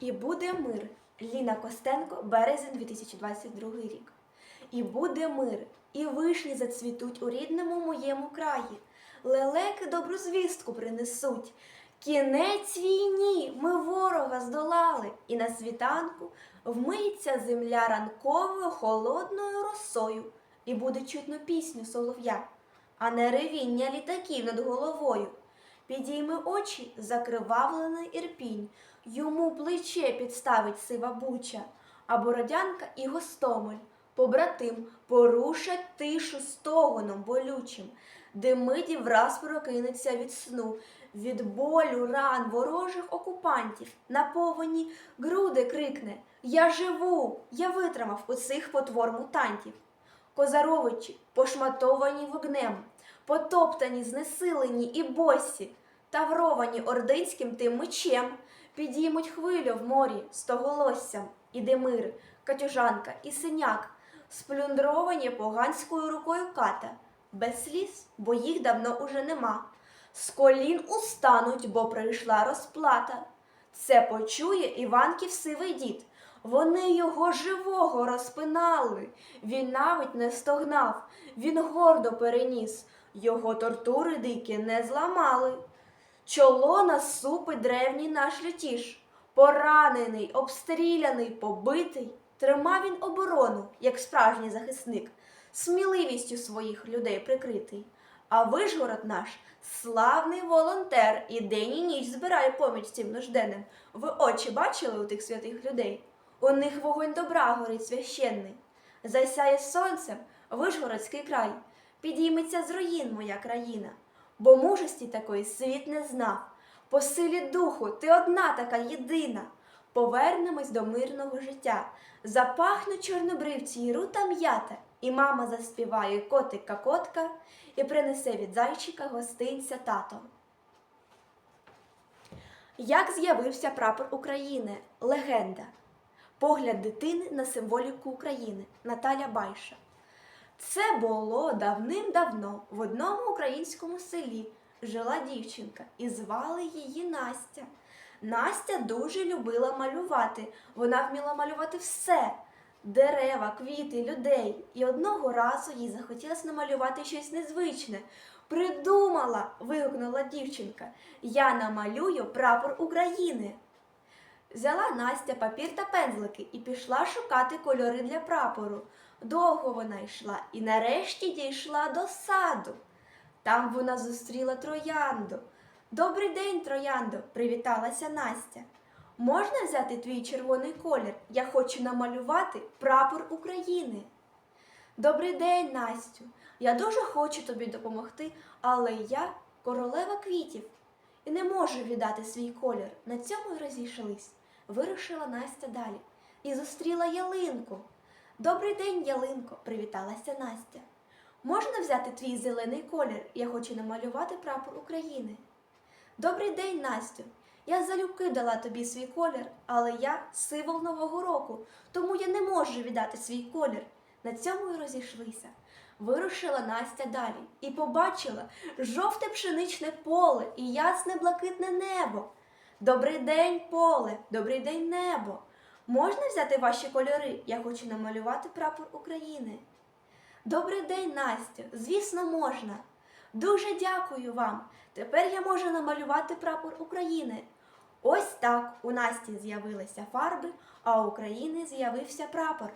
І буде мир. Ліна Костенко, березень 2022 рік. І буде мир, і вишні зацвітуть у рідному моєму краї. Лелеки добру звістку принесуть. Кінець війні ми ворога здолали, і на світанку вмиється земля ранковою холодною росою, і буде чутно пісню солов'я, а не ревіння літаків над головою. Підійми очі, закривавлений ірпінь, йому плече підставить сива буча, а бородянка і гостомель, побратим, порушать тишу стогоном болючим, Демиді враз прокинеться від сну, від болю ран ворожих окупантів, на повені груди крикне. Я живу! Я витримав у цих потвор мутантів. Козаровичі, пошматовані вогнем, потоптані, знесилені і босі, тавровані ординським тим мечем, підіймуть хвилю в морі стоголоссям, і Демир, Катюжанка і синяк, сплюндровані поганською рукою ката, без сліз, бо їх давно уже нема. З колін устануть, бо прийшла розплата. Це почує Іванків сивий дід. Вони його живого розпинали. Він навіть не стогнав, він гордо переніс. Його тортури дикі не зламали. Чоло насупить древній наш лютіш. Поранений, обстріляний, побитий, тримав він оборону, як справжній захисник, сміливістю своїх людей прикритий. А Вишгород наш славний волонтер і день і ніч збирає поміч цим нужденним. Ви очі бачили у тих святих людей? У них вогонь добра горить священний. Засяє сонцем Вишгородський край, підійметься з руїн моя країна, бо мужості такої світ не знав. По силі духу ти одна така єдина. Повернемось до мирного життя. Запахнуть чорнобривці і рута м'ята, і мама заспіває котика котка і принесе від зайчика гостинця тато. Як з'явився прапор України? Легенда. Погляд дитини на символіку України Наталя Байша. Це було давним-давно в одному українському селі жила дівчинка і звали її Настя. Настя дуже любила малювати. Вона вміла малювати все: дерева, квіти, людей. І одного разу їй захотілося намалювати щось незвичне. Придумала, вигукнула дівчинка. Я намалюю прапор України. Взяла Настя папір та пензлики і пішла шукати кольори для прапору. Довго вона йшла і нарешті дійшла до саду. Там вона зустріла троянду. Добрий день, трояндо, привіталася Настя. Можна взяти твій червоний колір? Я хочу намалювати прапор України. Добрий день, Настю. Я дуже хочу тобі допомогти, але я королева квітів і не можу віддати свій колір. На цьому розійшлись. Вирушила Настя далі і зустріла ялинку. Добрий день, ялинко, привіталася Настя. Можна взяти твій зелений колір? Я хочу намалювати прапор України. Добрий день, Настю. Я залюбки дала тобі свій колір, але я сивол Нового року, тому я не можу віддати свій колір. На цьому й розійшлися. Вирушила Настя далі і побачила жовте пшеничне поле і ясне блакитне небо. Добрий день, поле, добрий день, небо. Можна взяти ваші кольори? Я хочу намалювати прапор України. Добрий день, Настю. Звісно, можна. Дуже дякую вам. Тепер я можу намалювати прапор України. Ось так у Насті з'явилися фарби, а у України з'явився прапор.